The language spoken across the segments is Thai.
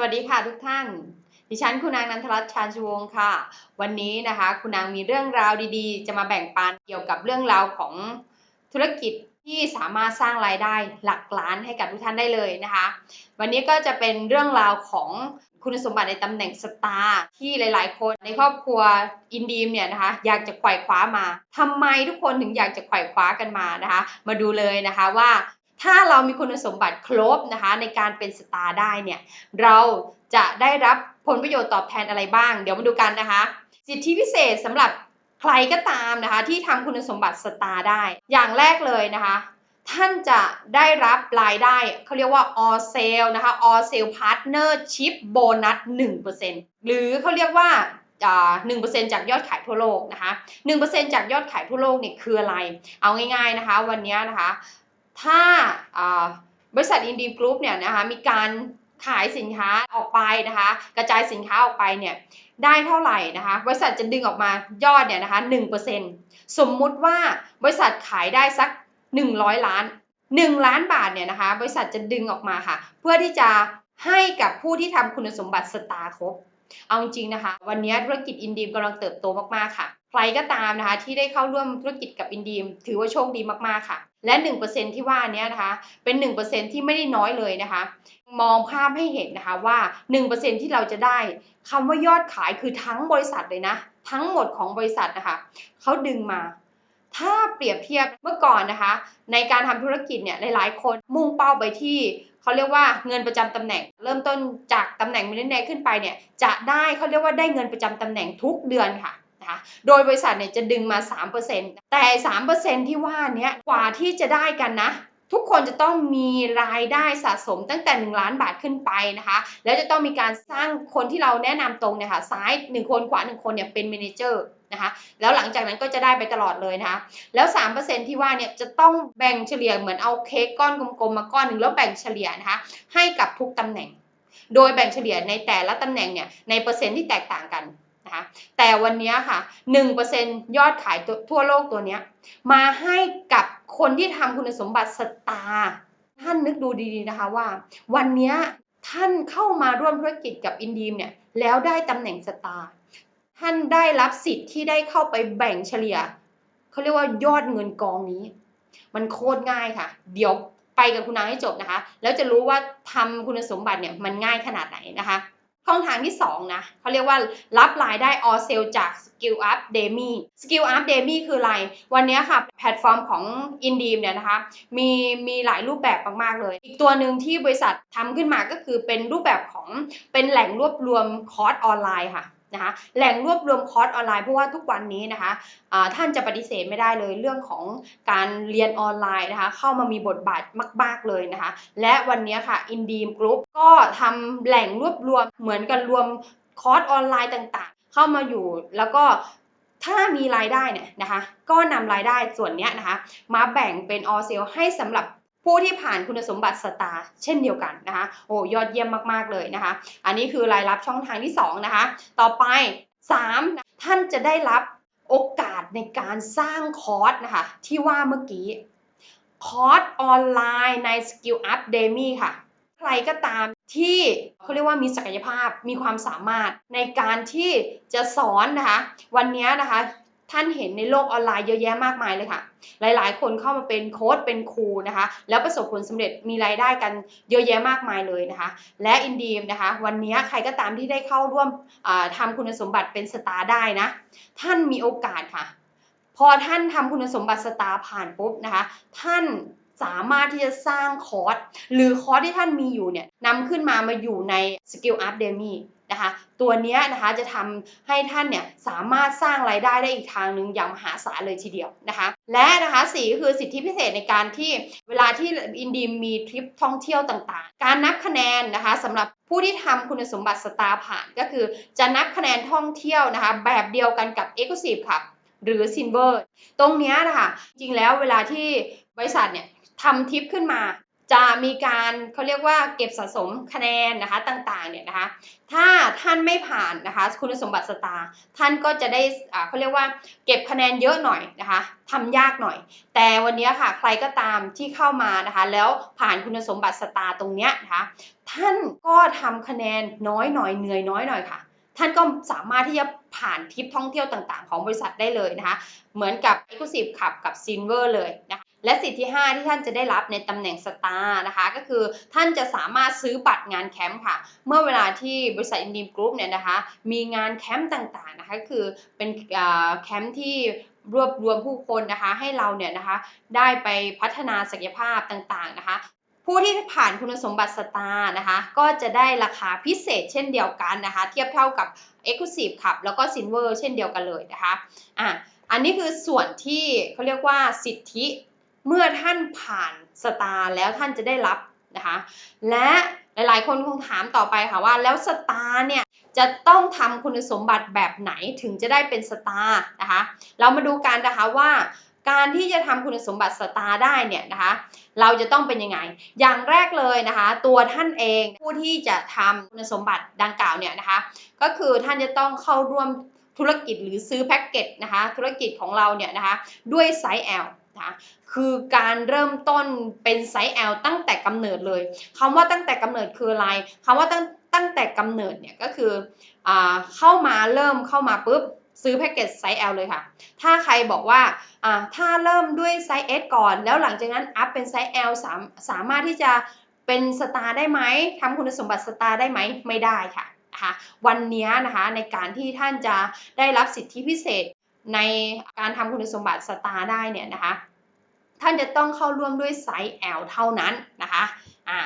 สวัสดีค่ะทุกท่าน ดิฉันคุณนางนันทรัตน์ชาญชูวงศ์ค่ะ วันนี้นะคะคุณนางมีเรื่องราวดีๆ จะมาแบ่งปันเกี่ยวกับเรื่องราวของธุรกิจที่สามารถสร้างรายได้หลักล้านให้กับทุกท่านได้เลยนะคะ วันนี้ก็จะเป็นเรื่องราวของคุณสมบัติในตำแหน่งสตาร์ที่หลาย ๆ คนในครอบครัวอินดีมเนี่ยนะคะอยากจะไขว่คว้ามาทำไมทุกคนถึงอยากจะไขว่คว้ากันมานะคะ มาดูเลยนะคะว่า ถ้าเรามีคุณสมบัติครบนะคะในการเป็นสตาร์ได้เนี่ยเราจะได้รับผลประโยชน์ตอบแทนอะไรบ้าง เดี๋ยวมาดูกันนะคะสิทธิพิเศษสำหรับใครก็ตามนะคะที่ทำคุณสมบัติสตาร์ได้ อย่างแรกเลยนะคะ ท่านจะได้รับรายได้เขาเรียกว่า all sale นะคะ all sale partnership bonus 1%หรือเขาเรียกว่าอ่า1%จากยอดขายทั่วโลกนะคะ1%จากยอดขายทั่วโลกเนี่ยคืออะไร เอาง่ายๆนะคะ วันนี้นะคะ ถ้าบริษัทอินดีกรุ๊ปเนี่ยนะคะมีการขายสินค้าออกไปนะคะ กระจายสินค้าออกไปเนี่ยได้เท่าไหร่นะคะ บริษัทจะดึงออกมายอดเนี่ยนะคะ1%สมมุติว่าบริษัทขายได้สัก 100 ล้าน 1 ล้านบาทเนี่ยนะคะบริษัทจะดึงออกมาค่ะ เพื่อที่จะให้กับผู้ที่ทำคุณสมบัติสตาร์ครบเอาจริงๆนะคะ วันนี้ธุรกิจอินดีมกำลังเติบโตมากๆค่ะ ใครก็ตามนะคะที่ได้เข้าร่วมธุรกิจกับอินดีมถือว่าโชคดีมากๆค่ะ และ 1%ที่ว่านี้นะคะเป็น 1%ที่ไม่ได้น้อยเลยนะคะ มองภาพให้เห็นนะคะว่า 1%ที่เราจะได้คำว่ายอดขายคือทั้งบริษัทเลยนะ ทั้งหมดของบริษัทนะคะเขาดึงมาถ้าเปรียบเทียบเมื่อก่อนนะคะ ในการทำธุรกิจเนี่ยหลายๆ คนมุ่งเป้าไปที่เขาเรียกว่าเงินประจำตำแหน่ง เริ่มต้นจากตำแหน่งมิลเลนเนขึ้นไปเนี่ยจะได้เขาเรียกว่าได้เงินประจำตำแหน่งทุกเดือนค่ะ นะคะ โดยบริษัทเนี่ยจะดึงมา 3%แต่ 3%ที่ว่านี้กว่าที่จะได้กันนะทุกคนจะต้องมีรายได้สะสมตั้งแต่ 1 ล้านบาทขึ้นไปนะคะ แล้วจะต้องมีการสร้างคนที่เราแนะนำตรงเนี่ยค่ะ ซ้าย 1 คนขวา 1 คนเนี่ยเป็นเมนเจอร์นะคะ แล้วหลังจากนั้นก็จะได้ไปตลอดเลยนะคะ แล้ว 3%ที่ว่าเนี่ยจะต้องแบ่งเฉลี่ยเหมือนเอาเค้กก้อนกลมๆมาก้อนหนึ่งแล้วแบ่งเฉลี่ยนะคะ ให้กับทุกตำแหน่ง โดยแบ่งเฉลี่ยในแต่ละตำแหน่งเนี่ยในเปอร์เซ็นต์ที่แตกต่างกัน นะคะแต่วันนี้ค่ะ1%ยอดขายทั่วโลกตัวเนี้ยมาให้กับคนที่ทำคุณสมบัติสตาร์ท่านนึกดูดีๆนะคะว่า วันนี้ท่านเข้ามาร่วมธุรกิจกับอินดีมเนี่ยแล้วได้ตำแหน่งสตาร์ท่านได้รับสิทธิ์ที่ได้เข้าไปแบ่งเฉลี่ยเขาเรียกว่ายอดเงินกองนี้ มันโคตรง่ายค่ะ เดี๋ยวไปกับคุณนางให้จบนะคะ แล้วจะรู้ว่าทำคุณสมบัติเนี่ยมันง่ายขนาดไหนนะคะ ช่องทางที่ 2 นะเขาเรียกว่ารับรายได้ออเซลจาก Skill Up Demi Skill Up Demi คืออะไร วันนี้ค่ะ แพลตฟอร์มของ Indeem เนี่ยนะคะ มีมีหลายรูปแบบมาก ๆ เลย อีกตัวหนึ่งที่บริษัททำขึ้นมาก็คือเป็นรูปแบบของเป็นแหล่งรวบรวมคอร์สออนไลน์ค่ะ นะคะแหล่งรวบรวมคอร์สออนไลน์เพราะว่าทุกวันนี้นะคะะท่านจะปฏิเสธไม่ได้เลยเรื่องของการเรียนออนไลน์นะคะเข้ามามีบทบาทมาก ๆเลยนะคะและวันนี้ค่ะ Indeem Group ก็ทำแหล่งรวบรวมเหมือนกันรวมคอร์สออนไลน์ต่างๆ เข้ามาอยู่แล้วก็ถ้ามีรายได้เนี่ยนะคะ ก็นำรายได้ส่วนนี้นะคะ มาแบ่งเป็นออเซลให้สำหรับ ผู้ที่ผ่านคุณสมบัติสตาร์เช่นเดียวกันนะคะโอ้ยอดเยี่ยมมากๆเลยนะคะ อันนี้คือรายรับช่องทางที่ 2 นะคะ ต่อไป 3 ท่านจะได้รับโอกาสในการสร้างคอร์สนะคะ ที่ว่าเมื่อกี้ คอร์สออนไลน์ใน Skill Up Demi ค่ะ ใครก็ตามที่เขาเรียกว่ามีศักยภาพมีความสามารถในการที่จะสอนนะคะ วันนี้นะคะ ท่านเห็นในโลกออนไลน์เยอะแยะมากมายเลยค่ะ หลายๆ คนเข้ามาเป็นโค้ดเป็นครูนะคะ แล้วประสบผลสำเร็จมีรายได้กันเยอะแยะมากมายเลยนะคะ และอินดีมนะคะ วันนี้ใครก็ตามที่ได้เข้าร่วมทำคุณสมบัติเป็นสตาร์ได้นะ ท่านมีโอกาสค่ะ พอท่านทำคุณสมบัติสตาร์ผ่านปุ๊บนะคะ ท่าน สามารถที่จะสร้างคอร์สหรือคอร์สที่ท่านมีอยู่เนี่ยนำขึ้นมามาอยู่ใน Skill Up Demi นะคะตัวนี้นะคะจะทำให้ท่านเนี่ยสามารถสร้างรายได้ได้อีกทางหนึ่งอย่างมหาศาลเลยทีเดียวนะคะ และนะคะสี่คือสิทธิพิเศษในการที่เวลาที่อินดีมีทริปท่องเที่ยวต่างๆ การนับคะแนนนะคะสำหรับผู้ที่ทำคุณสมบัติสตาร์ผ่านก็คือจะนับคะแนนท่องเที่ยวนะคะแบบเดียวกันกับ e x c l u s i v e ค่ะหรือ Silver ตรงนี้นะคะจริงแล้วเวลาที่บริษัทเนี่ย ทำทิปขึ้นมา จะมีการเขาเรียกว่าเก็บสะสมคะแนนนะคะต่างๆเนี่ยนะคะ ถ้าท่านไม่ผ่านนะคะคุณสมบัติสตาร์ท่านก็จะได้เขาเรียกว่าเก็บคะแนนเยอะหน่อยนะคะทำยากหน่อย แต่วันนี้ค่ะใครก็ตามที่เข้ามานะคะ แล้วผ่านคุณสมบัติสตาร์ตรงเนี้ยนะคะ ท่านก็ทำคะแนนน้อยหน่อยเหนื่อยน้อยหน่อยค่ะท่านก็สามารถที่จะผ่านทริปท่องเที่ยวต่างๆ ของบริษัทได้เลยนะคะ เหมือนกับ Exclusive Club กับ Silver เลยนะคะ และสิทธิที่ 5 ที่ท่านจะได้รับในตำแหน่งสตาร์นะคะ ก็คือท่านจะสามารถซื้อบัตรงานแคมป์ค่ะ เมื่อเวลาที่บริษัทอินดีมกรุ๊ปเนี่ยนะคะ มีงานแคมป์ต่างๆนะคะคือเป็นแคมป์ที่รวบรวมผู้คนนะคะให้เราเนี่ยนะคะได้ไปพัฒนาศักยภาพต่างๆนะคะผู้ที่ผ่านคุณสมบัติสตาร์นะคะ ก็จะได้ราคาพิเศษเช่นเดียวกันนะคะ เทียบเท่ากับ Exclusive ขับแล้วก็ Silver เช่นเดียวกันเลยนะคะอะอันนี้คือส่วนที่เขาเรียกว่าสิทธิ เมื่อท่านผ่านสตาร์แล้วท่านจะได้รับนะคะ และหลายๆ คนคงถามต่อไปค่ะว่า แล้วสตาร์เนี่ยจะต้องทำคุณสมบัติแบบไหนถึงจะได้เป็นสตาร์นะคะ เรามาดูกันนะคะว่าการที่จะทำคุณสมบัติสตาร์ได้เนี่ยนะคะ เราจะต้องเป็นยังไง อย่างแรกเลยนะคะ ตัวท่านเองผู้ที่จะทำคุณสมบัติดังกล่าวเนี่ยนะคะ ก็คือท่านจะต้องเข้าร่วมธุรกิจหรือซื้อแพ็กเกจนะคะ ธุรกิจของเราเนี่ยนะคะ ด้วยไซส์ L นะคะคือการเริ่มต้นเป็นไซส์ L ตั้งแต่กำเนิดเลยคำว่าตั้งแต่กำเนิดคืออะไรคำว่าตั้งตั้งแต่กำเนิดเนี่ยก็คืออเข้ามาเริ่มเข้ามาปุ๊บซื้อแพ็กเกจไซส์ L เลยค่ะ ถ้าใครบอกว่าอ่าถ้าเริ่มด้วยไซส์ S ก่อน แล้วหลังจากนั้นอัพเป็นไซส์ L สามสามารถที่จะเป็นสตาร์ได้ไหมทำคุณสมบัติสตาร์ได้ไหมไม่ได้ค่ะนะคะวันนี้นะคะในการที่ท่านจะได้รับสิทธิพิเศษในการทำคุณสมบัติสตาร์ได้เนี่ยนะคะ ท่านจะต้องเข้าร่วมด้วยไซส์ L เท่านั้นนะคะอ่า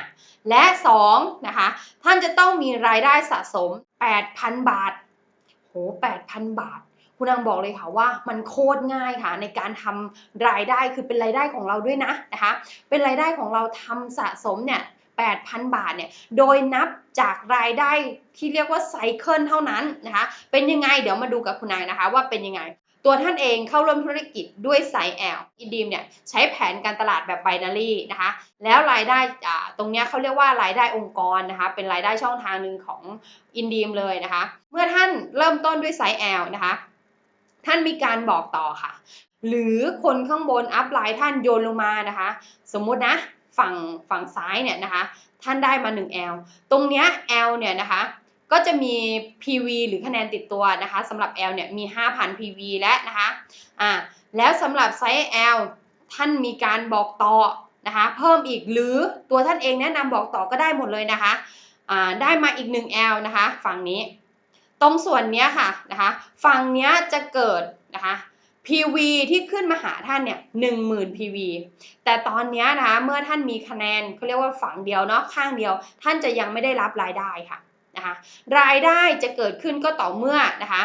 และ2นะคะท่านจะต้องมีรายได้สะสม 8,000 บาทโห8,000 บาท คุณนางบอกเลยค่ะว่ามันโคตรง่ายค่ะในการทำรายได้คือเป็นรายได้ของเราด้วยนะนะคะเป็นรายได้ของเราทำสะสมเนี่ย8,000 บาทเนี่ย โดยนับจากรายได้ที่เรียกว่าไซเคิลเท่านั้นนะคะ เป็นยังไง เดี๋ยวมาดูกับคุณนางนะคะว่าเป็นยังไง ตัวท่านเองเข้าร่วมธุรกิจด้วยไซส์ L อินดีมเนี่ยใช้แผนการตลาดแบบไบนารีนะคะ แล้วรายได้ตรงนี้เขาเรียกว่ารายได้องค์กรนะคะ เป็นรายได้ช่องทางหนึ่งของอินดีมเลยนะคะ เมื่อท่านเริ่มต้นด้วยไซส์ L นะคะ ท่านมีการบอกต่อค่ะ หรือคนข้างบนอัพไลน์ท่านโยนลงมานะคะ สมมุตินะฝั่งฝั่งซ้ายเนี่ยนะคะ ท่านได้มา 1 L ตรงเนี้ย L เนี่ยนะคะ ก็จะมี PV หรือคะแนนติดตัวนะคะสำหรับ L เนี่ยมี 5,000 PV และนะคะอ่าแล้วสำหรับไซส์ L ท่านมีการบอกต่อนะคะเพิ่มอีกหรือตัวท่านเองแนะนำบอกต่อก็ได้หมดเลยนะคะอ่าได้มาอีก 1 L นะคะฝั่งนี้ ตรงส่วนนี้ค่ะนะคะฝั่งนี้จะเกิดนะคะ PV ที่ขึ้นมาหาท่านเนี่ย10,000 PV แต่ตอนนี้นะคะเมื่อท่านมีคะแนนเขาเรียกว่าฝั่งเดียวเนาะข้างเดียว ท่านจะยังไม่ได้รับรายได้ค่ะ นะคะรายได้จะเกิดขึ้นก็ต่อเมื่อนะคะ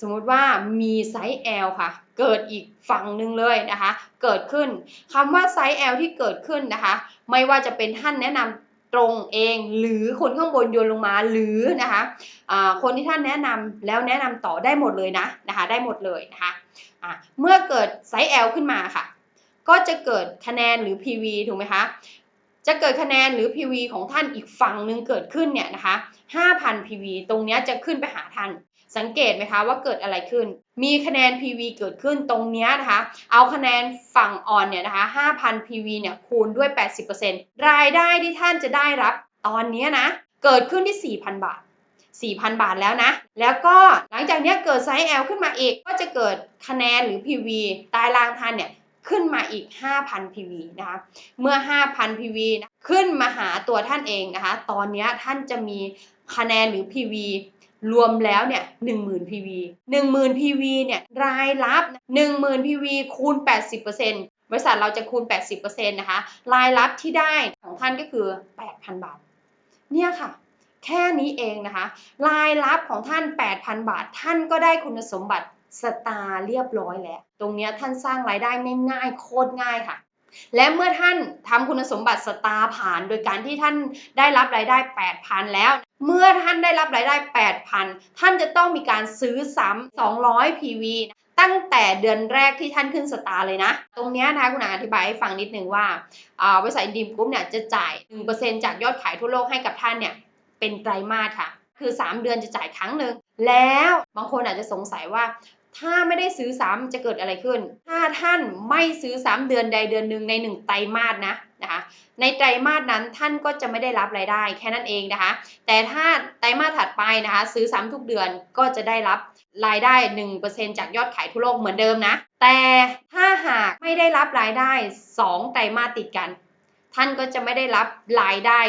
สมมติว่ามีไซส์ L ค่ะ เกิดอีกฝั่งหนึ่งเลยนะคะ เกิดขึ้นคำว่าไซส์ L ที่เกิดขึ้นนะคะ ไม่ว่าจะเป็นท่านแนะนำตรงเอง หรือคนข้างบนโยนลงมาหรือนะคะอ่าคนที่ท่านแนะนำแล้วแนะนำต่อได้หมดเลยนะนะคะ ได้หมดเลยนะคะะเมื่อเกิดไซส์ L ขึ้นมาค่ะ ก็จะเกิดคะแนนหรือ PV ถูกไหมคะ จะเกิดคะแนนหรือ PV ของท่านอีกฝั่งหนึ่งเกิดขึ้นเนี่ยนะคะ 5,000 PV ตรงเนี้ยจะขึ้นไปหาท่าน สังเกตไหมคะว่าเกิดอะไรขึ้น มีคะแนน PV เกิดขึ้นตรงเนี้ยนะคะ เอาคะแนนฝั่งอ่อนเนี่ยนะคะ 5,000 PV เนี่ยคูณด้วย 80%รายได้ที่ท่านจะได้รับตอนเนี้ยนะ เกิดขึ้นที่ 4,000 บาท 4,000 บาทแล้วนะ แล้วก็หลังจากเนี้ยเกิดไซส์ L ขึ้นมาอีก ก็จะเกิดคะแนนหรือ PV ต้ล่างท่านเนี่ย ขึ้นมาอีก 5,000 PV นะคะ เมื่อ 5,000 PV นะขึ้นมาหาตัวท่านเองนะคะ ตอนนี้ท่านจะมีคะแนนหรือ PV รวมแล้วเนี่ย10,000 PV 10,000 PV เนี่ยรายรับ 10,000 PV คูณ 80%บริษัทเราจะคูณ 80%นะคะ รายรับที่ได้ของท่านก็คือ 8,000 บาท เนี่ยค่ะแค่นี้เองนะคะ รายรับของท่าน 8,000 บาท ท่านก็ได้คุณสมบัติ สตาร์เรียบร้อยแล้ว ตรงนี้ท่านสร้างรายได้ง่ายๆโคตรง่ายค่ะ และเมื่อท่านทำคุณสมบัติสตาร์ผ่าน โดยการที่ท่านได้รับรายได้ 8,000 แล้ว เมื่อท่านได้รับรายได้ 8,000 ท่านจะต้องมีการซื้อซ้ำ200 PV ตั้งแต่เดือนแรกที่ท่านขึ้นสตาร์เลยนะ ตรงนี้นะคะคุณนาอธิบายให้ฟังนิดนึงว่าอ่าบริษัทดีมกรุ๊ปเนี่ยจะจ่าย 1%จากยอดขายทั่วโลกให้กับท่านเนี่ยเป็นไตรมาสค่ะ คือ 3 เดือนจะจ่ายครั้งหนึ่ง แล้วบางคนอาจจะสงสัยว่า ถ้าไม่ได้ซื้อซ้ำจะเกิดอะไรขึ้น ถ้าท่านไม่ซื้อซ้ำเดือนใดเดือนหนึ่งในหนึ่งไตรมาสนะนะคะ ในไตรมาสนั้นท่านก็จะไม่ได้รับรายได้แค่นั้นเองนะคะ แต่ถ้าไตรมาสถัดไปนะคะ ซื้อซ้ำทุกเดือนก็จะได้รับรายได้ 1%จากยอดขายทั่วโลกเหมือนเดิมนะ แต่ถ้าหากไม่ได้รับรายได้ 2 ไตรมาสติดกัน ท่านก็จะไม่ได้รับรายได้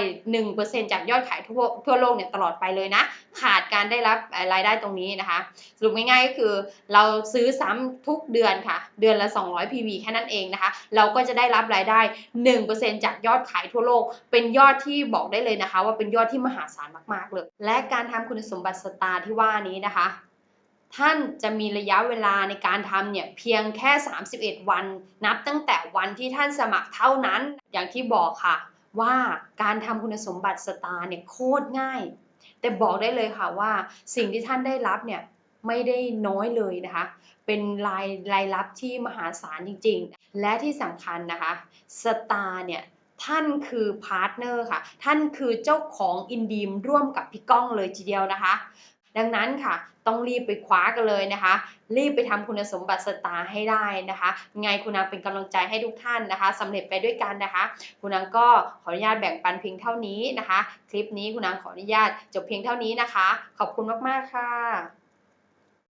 1%จากยอดขายทั่วทั่วโลกเนี่ยตลอดไปเลยนะ ขาดการได้รับรายได้ตรงนี้นะคะ สรุปง่ายๆก็คือ เราซื้อซ้ำทุกเดือนค่ะ เดือนละ 200 PV แค่นั้นเองนะคะ เราก็จะได้รับรายได้ 1%จากยอดขายทั่วโลก เป็นยอดที่บอกได้เลยนะคะ ว่าเป็นยอดที่มหาศาลมากๆเลย และการทำคุณสมบัติสตาร์ที่ว่านี้นะคะ ท่านจะมีระยะเวลาในการทำเนี่ยเพียงแค่ 31 วัน นับตั้งแต่วันที่ท่านสมัครเท่านั้น อย่างที่บอกค่ะ ว่าการทำคุณสมบัติสตาร์เนี่ยโคตรง่าย แต่บอกได้เลยค่ะว่าสิ่งที่ท่านได้รับเนี่ยไม่ได้น้อยเลยนะคะ เป็นรายรายรับที่มหาศาลจริง ๆ และที่สำคัญนะคะสตาร์เนี่ยท่านคือพาร์ทเนอร์ค่ะ ท่านคือเจ้าของอินดีมร่วมกับพี่ก้องเลยทีเดียวนะคะ ดังนั้นค่ะ ต้องรีบไปคว้ากันเลยนะคะ รีบไปทำคุณสมบัติสตาร์ให้ได้นะคะไงคุณนางเป็นกำลังใจให้ทุกท่านนะคะสำเร็จไปด้วยกันนะคะ คุณนางก็ขออนุญาตแบ่งปันเพียงเท่านี้นะคะ คลิปนี้คุณนางขออนุญาตจบเพียงเท่านี้นะคะ ขอบคุณมากๆค่ะ